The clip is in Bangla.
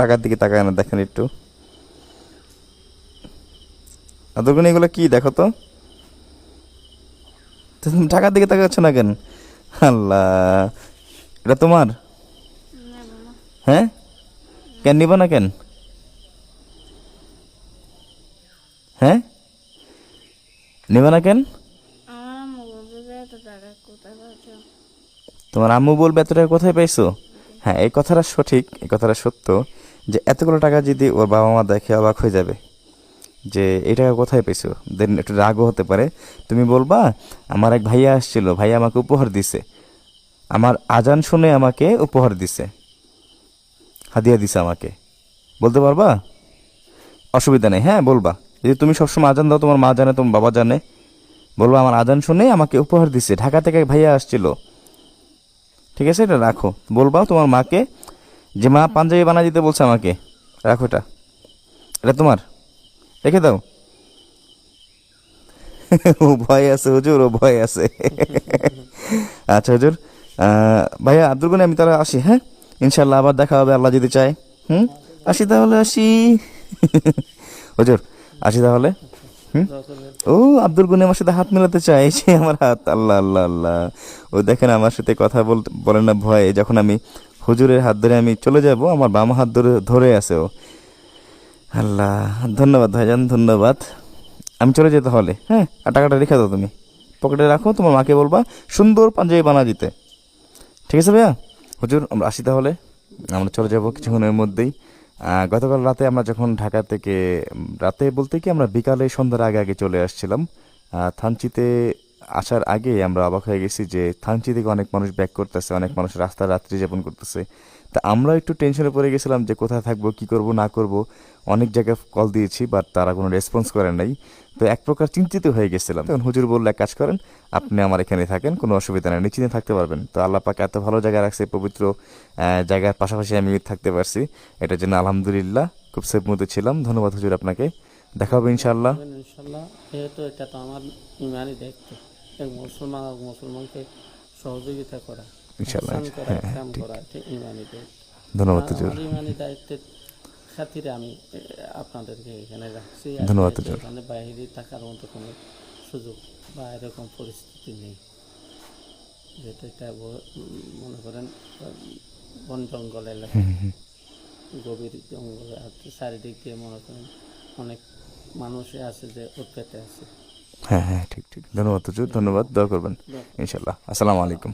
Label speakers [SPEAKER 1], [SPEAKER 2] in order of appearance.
[SPEAKER 1] টাকার দিকে তাকায় না, দেখেন একটু। আদরগুন এগুলো কি, দেখো তো তুমি টাকার দিকে তাকাচ্ছ না কেন? আল্লাহ, এটা তোমার? হ্যাঁ? কেন নিব না কেন? হ্যাঁ? নিব না কেন? তোমার আম্মু বলবে, এত টাকা কোথায় পাইছো? হ্যাঁ এই কথাটা সঠিক, এই কথাটা সত্য। যে এতগুলো টাকা যদি ওর বাবা মা দেখে অবাক হয়ে যাবে যে, এই টাকা কোথায় পেয়েছ? দেন একটু রাগও হতে পারে। তুমি বলবা, আমার এক ভাইয়া আসছিল, ভাইয়া আমাকে উপহার দিছে। আমার আজান শুনে আমাকে উপহার দিছে। হাদিয়া দিছে আমাকে। বলতে পারবা? অসুবিধা নেই। হ্যাঁ বলবা। যদি তুমি সবসময় আজান দাও, তোমার মা জানে, তোমার বাবা জানে। বলব, আমার আজান শুনে আমাকে উপহার দিছে। ঢাকা থেকে ভাইয়া আসছিল। ঠিক আছে, এটা রাখো। বলবা, তোমার মাকে যে মা পাঞ্জাবি বানা দিতে বলছে আমাকে। রাখো এটা। এটা তোমার? রেখে দাও। ও ভয় আছে, হুজুর, ও ভয় আছে। আচ্ছা হুজুর ভাইয়া আব্দুল গনি, আমি তাহলে আসি হ্যাঁ? ইনশাল্লাহ আবার দেখা হবে, আল্লাহ যদি চায়। হুম? আসি তাহলে, আসি। হুজুর, আসি তাহলে। ও, আব্দুল গুনি আমার সাথে হাত মেলাতে চায় সে আমার হাত। আল্লাহ আল্লাহ আল্লাহ। ও দেখেন, আমার সাথে কথা বলতে বলে না, ভয়ে যখন আমি হুজুরের হাত ধরে আমি চলে যাব, আমার বাম হাত ধরে ধরে আছে ও। আল্লাহ, ধন্যবাদ ভাইজান, ধন্যবাদ। আমি চলে যেতে হলে হ্যাঁ? আর টাকাটা রেখে দাও তুমি। পকেটে রাখো, তোমার মাকে বলবা, সুন্দর পাঞ্জাবি বানা দিতে। ঠিক আছে ভাইয়া? হুজুর, আমরা আসি তাহলে। আমরা চলে যাব কিছুক্ষণের মধ্যেই। গতকাল রাতে আমরা যখন ঢাকা থেকে রাতে বলতে কি আমরা বিকালে সন্ধ্যার আগে আগে চলে আসছিলাম। থানচিতে আসার আগে আমরা অবাক হয়ে গেছি যে থানচি থেকে অনেক মানুষ ব্যাক করতেছে, অনেক মানুষ রাস্তা রাত্রি যাপন করতেছে। তা আমরা একটু টেনশনে পড়ে গেছিলাম যে কোথায় থাকব, কি করব, না করব। অনেক জায়গায় কল দিয়েছি বাট তারা কোনো রেসপন্স করেন নাই। তো এক প্রকার চিন্তিত হয়ে গেছিলাম। তখন হুজুর বললে, এক কাজ করেন, আপনি আমার এখানে থাকেন, কোনো অসুবিধা নেই, নিশ্চিন্তে থাকতে পারবেন। তো আল্লাহ পাক এত ভালো জায়গা রাখছে, পবিত্র জায়গার পাশাপাশি আমি থাকতে পারছি। এটার জন্য আলহামদুলিল্লাহ খুব সেফ মতো ছিলাম। ধন্যবাদ হুজুর আপনাকে। দেখা হবে
[SPEAKER 2] ইনশাল্লাহ যেহেতু এটা তো আমার ইমানই দায়িত্ব। এক মুসলমান আর মুসলমানকে সহযোগিতা করা
[SPEAKER 1] হ্যাঁ,
[SPEAKER 2] কাম করা এটা দায়িত্ব
[SPEAKER 1] ধন্যবাদ হুজুর।
[SPEAKER 2] ইমানি দায়িত্বের খাতিরে আমি আপনাদেরকে এখানে রাখছি। আর
[SPEAKER 1] ধন্যবাদ, হুজুর।
[SPEAKER 2] এখানে বাইরে থাকার মতো কোনো সুযোগ বা এরকম পরিস্থিতি নেই। এটা মনে করেন বন জঙ্গল এলাকা। গভীর জঙ্গলে চারিদিক দিয়ে মনে করেন অনেক মানুষই আছে যে উৎপেতে আছে।
[SPEAKER 1] হ্যাঁ হ্যাঁ ঠিক ঠিক। ধন্যবাদ হুজুর ধন্যবাদ। দোয়া করবেন। ইনশাল্লাহ আসসালামু আলাইকুম।